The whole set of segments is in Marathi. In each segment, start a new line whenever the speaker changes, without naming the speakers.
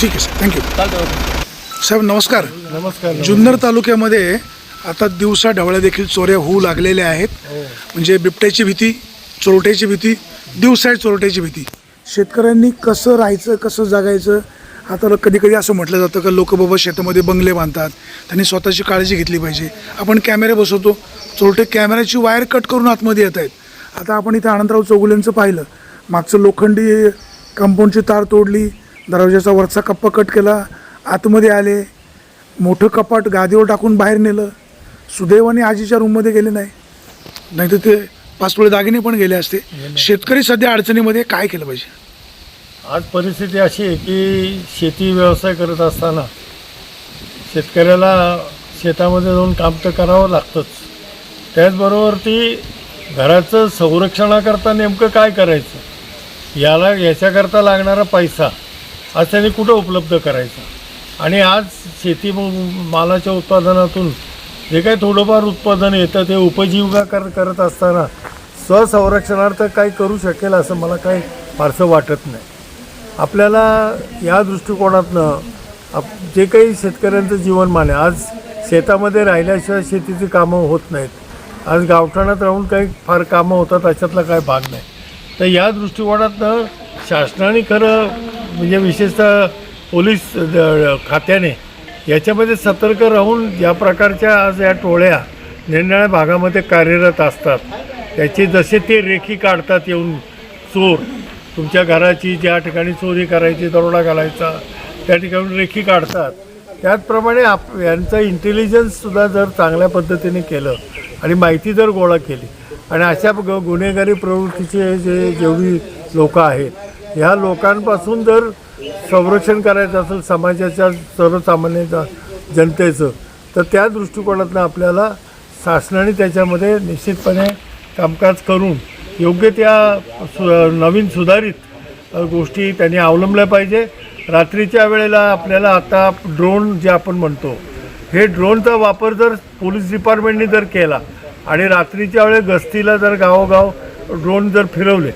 ठीक आहे सर थँक्यू साहेब नमस्कार.
नमस्कार
जुन्नर तालुक्यामध्ये आता दिवसा ढवळ्या देखील चोऱ्या होऊ लागलेल्या आहेत. म्हणजे बिबट्याची भीती चोरट्याची भीती दिवसा चोरट्याची भीती. शेतकऱ्यांनी कसं राहायचं कसं जगायचं आता कधी कधी असं म्हटलं जातं का लोक बाबा शेतामध्ये बंगले बांधतात त्यांनी स्वतःची काळजी घेतली पाहिजे. आपण कॅमेरे बसवतो चोरटे कॅमेऱ्याची वायर कट करून आतमध्ये येत आहेत. आता आपण इथं आनंदराव चौगुलेंचं पाहिलं. मागचं लोखंडी कंपाऊंडची तार तोडली दरवाजाचा वरचा कप्पा कट केला आतमध्ये आले. मोठं कपाट गादीवर टाकून बाहेर नेलं. सुदैवाने आजीच्या रूममध्ये गेले नाही. नाही तर ते पाच तोळे दागिने पण गेले असते. शेतकरी सध्या अडचणीमध्ये काय केलं पाहिजे?
आज परिस्थिती अशी आहे की शेती व्यवसाय करत असताना शेतकऱ्याला शेतामध्ये जाऊन काम तर करावं लागतंच. त्याचबरोबर ती घराचं संरक्षणाकरता नेमकं काय करायचं? याला याच्याकरता लागणारा पैसा आज त्यांनी कुठं उपलब्ध करायचं? आणि आज शेती मालाच्या उत्पादनातून जे काही थोडंफार उत्पादन येतं ते उपजीविका कर करत असताना स्वसंरक्षणार्थ काही करू शकेल असं मला काही फारसं वाटत नाही. आपल्याला या दृष्टिकोनातनं आप जे काही शेतकऱ्यांचं जीवनमान आहे आज शेतामध्ये राहिल्याशिवाय शेतीची कामं होत नाहीत. आज गावठाणात राहून काही फार कामं होतात अशातला काही भाग नाही. तर या दृष्टिकोनातनं शासनाने खरं म्हणजे विशेषतः पोलीस द- खात्याने याच्यामध्ये सतर्क राहून या प्रकारच्या आज या टोळ्या निरनिळ्या भागामध्ये कार्यरत असतात त्याचे जसे ते रेखी काढतात येऊन चोर तुमच्या घराची ज्या ठिकाणी चोरी करायची दरोडा घालायचा त्या ठिकाणी रेखी काढतात. त्याचप्रमाणे आप यांचं इंटेलिजन्ससुद्धा जर चांगल्या पद्धतीने केलं आणि माहिती जर गोळा केली आणि अशा ग गुन्हेगारी प्रवृत्तीचे जे जेवढी लोकं आहेत ह्या लोकांपासून जर संरक्षण करायचं असेल समाजाच्या सर्वसामान्य जनतेचं तर त्या दृष्टिकोनातनं आपल्याला शासनाने त्याच्यामध्ये निश्चितपणे कामकाज करून योग्य त्या सु नवीन सुधारित गोष्टी त्यांनी अवलंबल्या पाहिजे. रात्रीच्या वेळेला आपल्याला आता ड्रोन जे आपण म्हणतो हे ड्रोनचा वापर जर पोलीस डिपार्टमेंटने जर केला आणि रात्रीच्या वेळेस गस्तीला जर गावोगाव ड्रोन जर फिरवले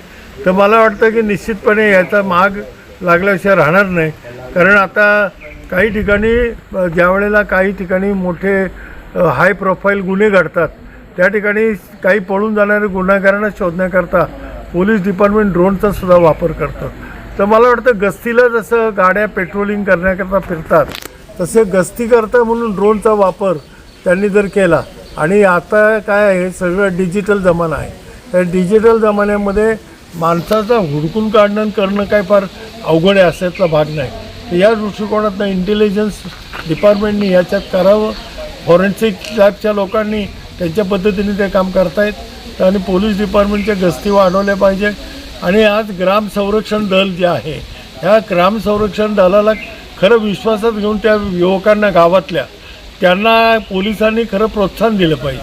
तर मला वाटतं की निश्चितपणे याचा माग लागल्याशिवाय राहणार नाही. कारण आता काही ठिकाणी ज्या वेळेला काही ठिकाणी मोठे हाय प्रोफाईल गुन्हे घडतात त्या ठिकाणी काही पळून जाणारे गुन्हेगारांना शोधण्याकरता पोलीस डिपार्टमेंट ड्रोनचा सुद्धा वापर करतं तर मला वाटतं गस्तीला जसं गाड्या पेट्रोलिंग करण्याकरता फिरतात तसे गस्तीकरता म्हणून ड्रोनचा वापर त्यांनी जर केला आणि आता काय आहे सगळं डिजिटल जमाना आहे. त्या डिजिटल जमान्यामध्ये माणसाचा हुडकून काढणं करणं काय फार अवघड आहे असल्याचा भाग नाही. तर या दृष्टिकोनातनं इंटेलिजन्स डिपार्टमेंटनी याच्यात करावं. फॉरेन्सिक लॅबच्या लोकांनी त्यांच्या पद्धतीने ते काम करतायत. आणि पोलीस डिपार्टमेंटच्या गस्ती वाढवल्या पाहिजे. आणि आज ग्राम संरक्षण दल जे आहे ह्या ग्राम संरक्षण दलाला खरं विश्वासात घेऊन त्या युवकांना गावातल्या त्यांना पोलिसांनी खरं प्रोत्साहन दिलं पाहिजे.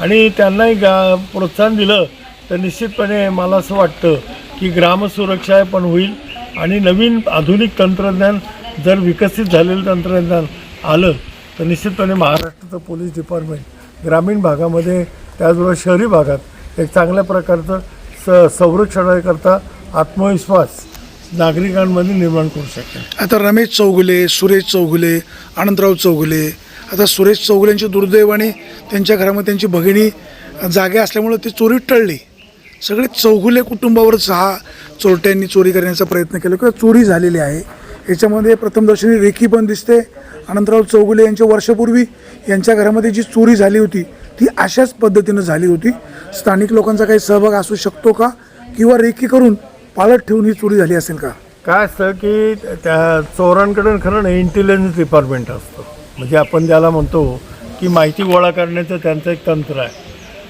आणि त्यांनाही गा प्रोत्साहन दिलं तर निश्चितपणे मला असं वाटतं की ग्रामसुरक्षा पण होईल आणि नवीन आधुनिक तंत्रज्ञान जर विकसित झालेलं तंत्रज्ञान आलं तर निश्चितपणे महाराष्ट्राचं पोलीस डिपार्टमेंट ग्रामीण भागामध्ये त्याचबरोबर शहरी भागात एक चांगल्या प्रकारचं स संरक्षणाकरता आत्मविश्वास नागरिकांमध्ये निर्माण करू शकते
आता रमेश चौगुले सुरेश चौगुले आनंदराव चौगुले आता सुरेश चौगुलेंची दुर्दैवाने त्यांच्या घरामध्ये त्यांची भगिनी जागे असल्यामुळं ती चोरी टळली. सगळे चौगुले कुटुंबावरच हा चोरट्यांनी चोरी करण्याचा प्रयत्न केला किंवा चोरी झालेली आहे. याच्यामध्ये प्रथमदर्शनी रेखी पण दिसते. अनंतराव चौगुले यांच्या वर्षापूर्वी यांच्या घरामध्ये जी चोरी झाली होती ती अशाच पद्धतीनं झाली होती. स्थानिक लोकांचा काही सहभाग असू शकतो का? किंवा रेखी करून पाळत ठेवून ही चोरी झाली असेल का?
काय असतं की त्या चोरांकडून खरं ना इंटेलिजन्स डिपार्टमेंट असतं. म्हणजे आपण ज्याला म्हणतो की माहिती गोळा करण्याचं त्यांचं एक तंत्र आहे.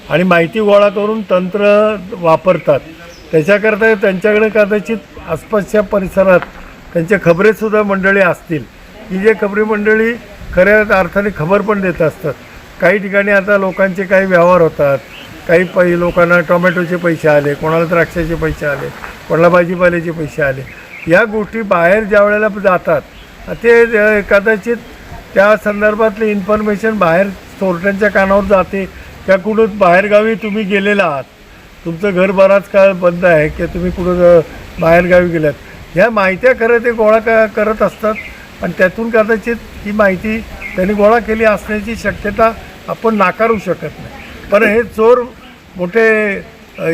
आणि माहिती गोळा करून तंत्र वापरतात. त्याच्याकरता त्यांच्याकडे कदाचित आसपासच्या परिसरात त्यांचे खबरेसुद्धा मंडळी असतील. की जे खबरी मंडळी खऱ्या अर्थाने खबर पण देत असतात. काही ठिकाणी आता लोकांचे काही व्यवहार होतात. काही पै लोकांना टोमॅटोचे पैसे आले कोणाला द्राक्षाचे पैसे आले कोणाला भाजीपाल्याचे पैसे आले. या गोष्टी बाहेर ज्या वेळेला जातात ते कदाचित त्या संदर्भातली इन्फॉर्मेशन बाहेर चोरट्यांच्या कानावर जाते त्या कुठं बाहेरगावी तुम्ही गेलेला आहात. तुमचं घर बराच काळ बंद आहे की तुम्ही कुठं बाहेरगावी गेलात. ह्या माहित्या खरं ते गोळा क करत असतात. आणि त्यातून कदाचित ही माहिती त्यांनी गोळा केली असण्याची शक्यता आपण नाकारू शकत नाही. पण हे चोर मोठे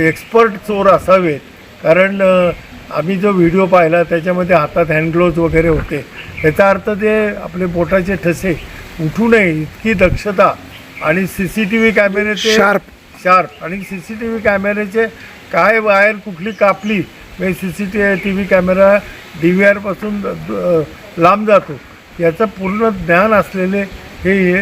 एक्सपर्ट चोर असावेत. कारण आम्ही जो व्हिडिओ पाहिला त्याच्यामध्ये हातात हँडग्लोव्ज वगैरे होते. याचा अर्थ ते आपले बोटाचे ठसे उठू नये इतकी दक्षता आणि सी सी टी व्ही कॅमेऱ्याचे
Sharp.
शार्प आणि सी सी टी व्ही कॅमेऱ्याचे काय वायर कुठली कापली म्हणजे C C T T V camera D V आरपासून लांब जातो याचं पूर्ण ज्ञान असलेले हे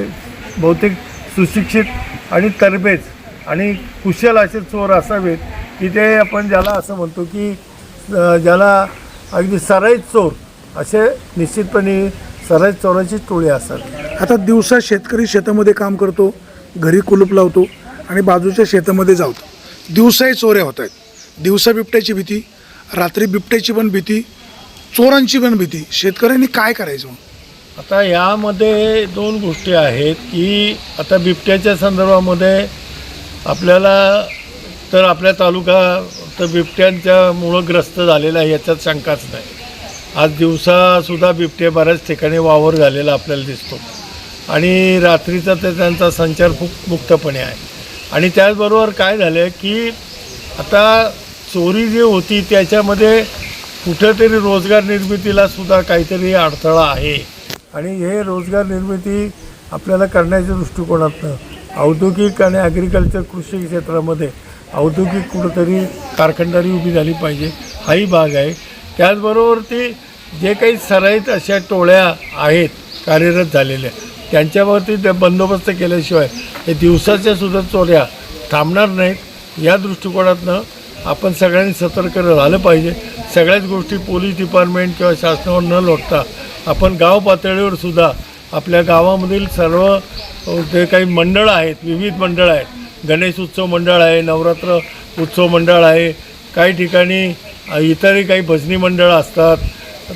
बहुतेक सुशिक्षित आणि तरबेज आणि कुशल असे चोर असावेत की ते आपण ज्याला असं म्हणतो की ज्याला अगदी सराईत चोर असे निश्चितपणे सराईत चोराची टोळी असावी.
आता दिवसा शेतकरी शेतामध्ये काम करतो घरी कुलूप लावतो आणि बाजूच्या शेतामध्ये जावतो दिवसाही चोऱ्या होत आहेत. दिवसा बिबट्याची भीती रात्री बिबट्याची पण भीती चोरांची पण भीती. शेतकऱ्यांनी काय करायचं मग?
आता यामध्ये दोन गोष्टी आहेत की आता बिबट्याच्या संदर्भामध्ये आपल्याला तर आपल्या तालुका तर बिबट्यांच्यामुळं ग्रस्त झालेला आहे याच्यात शंकाच नाही. आज दिवसासुद्धा बिबटे बऱ्याच ठिकाणी वावर झालेला आपल्याला दिसतो. आणि रात्रीचा तर त्यांचा संचार खूप मुक्तपणे आहे. आणि त्याचबरोबर काय झालं आहे की आता चोरी जी होती त्याच्यामध्ये कुठेतरी रोजगार निर्मितीला सुद्धा काहीतरी अडथळा आहे. आणि हे रोजगार निर्मिती आपल्याला करण्याच्या दृष्टिकोनातनं औद्योगिक आणि ॲग्रिकल्चर कृषी क्षेत्रामध्ये औद्योगिक कुठंतरी कारखानदारी उभी झाली पाहिजे. हाही भाग आहे. त्याचबरोबर ती जे काही सराईत अशा टोळ्या आहेत कार्यरत झालेल्या त्यांच्यावरती ते बंदोबस्त केल्याशिवाय हे दिवसाच्या सुद्धा चोऱ्या थांबणार नाहीत. या दृष्टिकोनातनं आपण सगळ्यांनी सतर्क झालं पाहिजे. सगळ्याच गोष्टी पोलीस डिपार्टमेंट किंवा शासनावर न लोटता आपण गाव पातळीवर सुद्धा आपल्या गावामधील सर्व जे काही मंडळं आहेत विविध मंडळं आहेत गणेश उत्सव मंडळ आहे नवरात्र उत्सव मंडळ आहे काही ठिकाणी इतरही काही भजनी मंडळं असतात.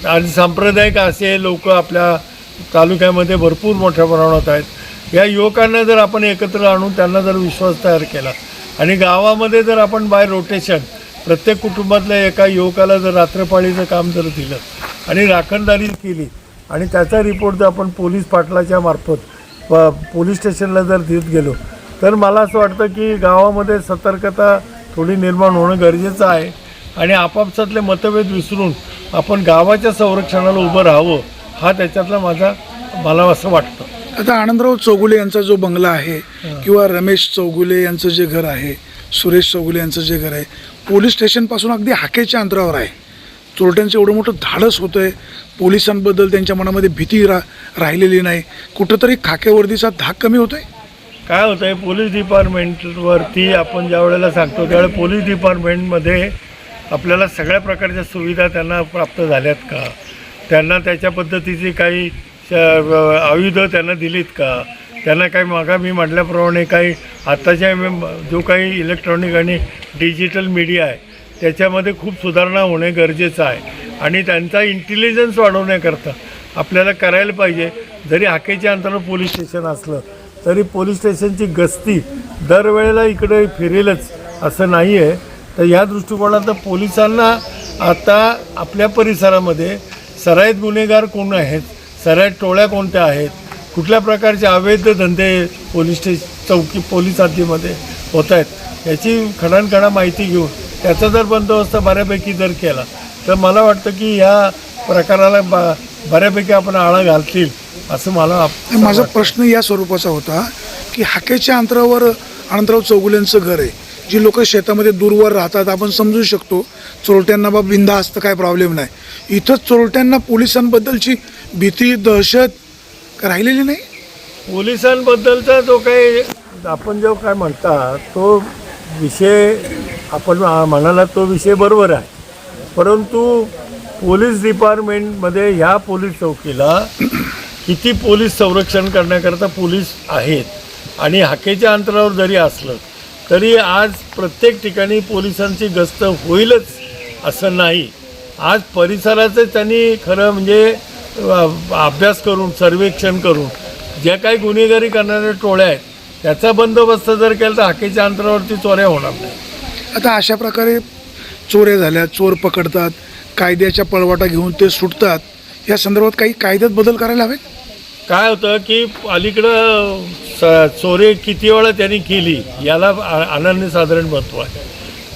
आणि सांप्रदायिक असे लोक आपल्या तालुक्यामध्ये भरपूर मोठ्या प्रमाणात आहेत. या युवकांना जर आपण एकत्र आणून त्यांना जर विश्वास तयार केला आणि गावामध्ये जर आपण बाय रोटेशन प्रत्येक कुटुंबातल्या एका युवकाला जर रात्रपाळीचं काम जर दिलं आणि राखणदारी केली आणि त्याचा रिपोर्ट जर आपण पोलीस पाटलाच्या मार्फत प पोलीस स्टेशनला जर देत गेलो तर मला असं वाटतं की गावामध्ये सतर्कता थोडी निर्माण होणं गरजेचं आहे. आणि आपापसातले मतभेद विसरून आपण गावाच्या संरक्षणाला उभं राहावं हा त्याच्यातला माझा मला असं वाटतं.
आता आनंदराव चौगुले यांचा जो बंगला आहे किंवा रमेश चौगुले यांचं जे घर आहे सुरेश चौगुले यांचं जे घर आहे पोलीस स्टेशनपासून अगदी हाकेच्या अंतरावर आहे. चोरट्यांचं एवढं मोठं धाडस होतं आहे पोलिसांबद्दल त्यांच्या मनामध्ये भीती रा राहिलेली नाही. कुठंतरी खाकेवर्दीचा धाक कमी होतोय?
काय होतं आहे पोलीस डिपार्टमेंटवरती आपण ज्या वेळेला सांगतो त्यावेळेला पोलीस डिपार्टमेंटमध्ये आपल्याला सगळ्या प्रकारच्या सुविधा त्यांना प्राप्त झाल्यात का? त्यांना त्याच्या पद्धतीची काही श- आयुधं त्यांना दिलीत का? त्यांना काही मागा मी म्हटल्याप्रमाणे काही आत्ताच्या जो काही इलेक्ट्रॉनिक आणि डिजिटल मीडिया आहे त्याच्यामध्ये खूप सुधारणा होणे गरजेचं आहे. आणि त्यांचा इंटेलिजन्स वाढवण्याकरता आपल्याला करायला पाहिजे. जरी हाकेच्या अंतरावर पोलीस स्टेशन असलं तरी पोलीस स्टेशनची गस्ती दरवेळेला इकडे फिरेलच असं नाही आहे तर या दृष्टिकोनातनं पोलिसांना आता आपल्या परिसरामध्ये सराईत गुन्हेगार कोण आहेत सराईत टोळ्या कोणत्या आहेत कुठल्या प्रकारचे अवैध धंदे पोलीस स्टेश चौकी पोलीस हद्दीमध्ये होत आहेत याची खडानखडा माहिती घेऊन त्याचा जर बंदोबस्त बऱ्यापैकी जर केला तर मला वाटतं की ह्या प्रकाराला ब बऱ्यापैकी आपण आळा घालतील असं मला
माझा प्रश्न या स्वरूपाचा होता की हाकेच्या अंतरावर अनंतराव चौगुलेंचं घर आहे. जी लोक शेतामध्ये दूरवर राहतात आपण समजू शकतो चोरट्यांना बा बिंदा असतं काय प्रॉब्लेम नाही. इथं चोरट्यांना पोलिसांबद्दलची भीती दहशत राहिलेली नाही?
पोलिसांबद्दलचा जो काही आपण जो काय म्हणता तो विषय आपण म्हणाला तो विषय बरोबर आहे. परंतु पोलीस डिपार्टमेंटमध्ये ह्या पोलीस चौकीला किती पोलीस संरक्षण करण्याकरता पोलीस आहेत आणि हाकेच्या अंतरावर जरी असलं तरी आज प्रत्येक ठिकाणी पोलिसांची गस्त होईलच असं नाही. आज परिसराचं त्यांनी खरं म्हणजे अभ्यास करून सर्वेक्षण करून ज्या काही गुन्हेगारी करणाऱ्या टोळ्या आहेत त्याचा बंदोबस्त जर केला तर हाकेच्या अंतरावरती चोऱ्या होणार नाही.
आता अशा प्रकारे चोऱ्या झाल्या चोर पकडतात कायद्याच्या पळवाटा घेऊन ते सुटतात या संदर्भात काही कायद्यात बदल करायला हवेत?
काय होतं की अलीकडं स चोरी किती वेळा त्यांनी केली याला आ- अनन्य साधारण महत्त्व आहे.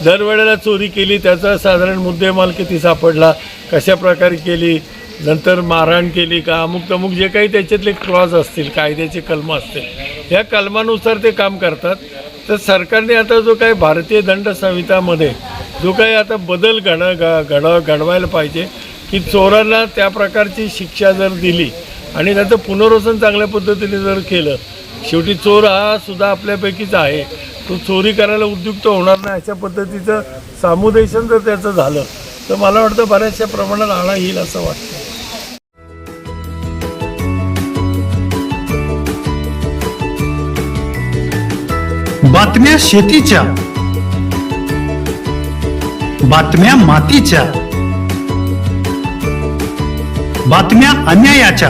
दरवेळेला चोरी केली त्याचा साधारण मुद्देमाल किती सापडला कशा प्रकारे केली नंतर मारहाण केली का अमुक तमुक जे काही त्याच्यातले क्लॉज असतील कायद्याचे कलमं असतील या कलमानुसार ते काम करतात. तर सरकारने आता जो काही भारतीय दंड संहितामध्ये जो काही आता बदल घड घड घडवायला पाहिजे की चोरांना त्या प्रकारची शिक्षा जर दिली आणि त्याचं पुनर्वसन चांगल्या पद्धतीने जर केलं शेवटी चोर हा सुद्धा आपल्यापैकीच आहे. तो चोरी करायला उद्युक्त होणार नाही अशा पद्धतीचं सामुदेशन जर त्याचं झालं तर मला वाटतं बऱ्याचशा प्रमाणात आळा येईल असं वाटतं.
बातम्या शेतीच्या. बातम्या मातीच्या. बातम्या अन्यायाच्या.